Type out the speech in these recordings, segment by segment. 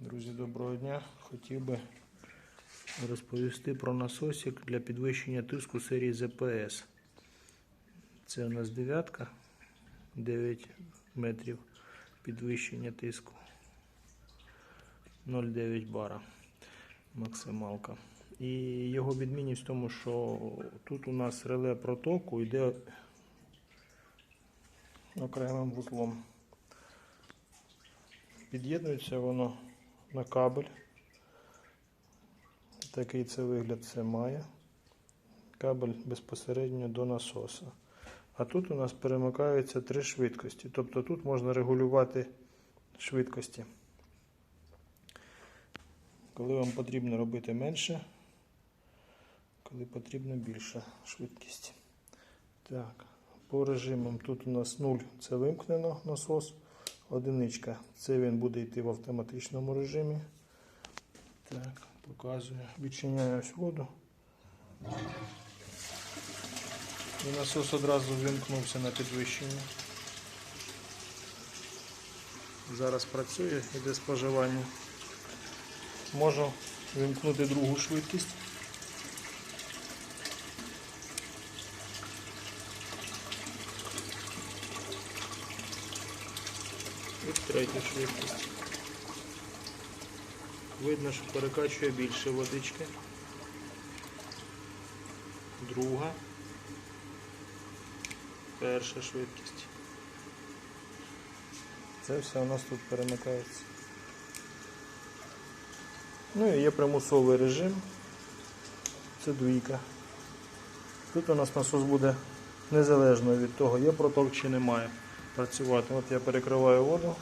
Друзі, доброго дня. Хотів би розповісти про насосик для підвищення тиску серії ZPS. Це у нас дев'ятка, 9 метрів підвищення тиску. 0,9 бара максималка. І його відмінність в тому, що тут у нас реле протоку йде окремим вузлом. Під'єднується воно на кабель. Такий це вигляд це має. Кабель безпосередньо до насоса. А тут у нас перемикаються три швидкості. Тобто тут можна регулювати швидкості. Коли вам потрібно робити менше, коли потрібно більша швидкість. Так, по режимам тут у нас 0 це вимкнено насос. Одиничка. Це він буде йти в автоматичному режимі. Так, показую. Відчиняю ось воду. І насос одразу вимкнувся на підвищення. Зараз працює, іде споживання. Можу вимкнути другу швидкість. І третя швидкість. Видно, що перекачує більше водички. Друга. Перша швидкість. Це все у нас тут перемикається. Ну і є примусовий режим. Це двійка. Тут у нас насос буде незалежно від того, є проток чи немає працювати. От я перекриваю воду,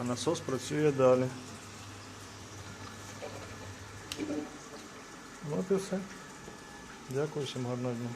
а насос працює далі. От і все. Дякую всім гарного дня.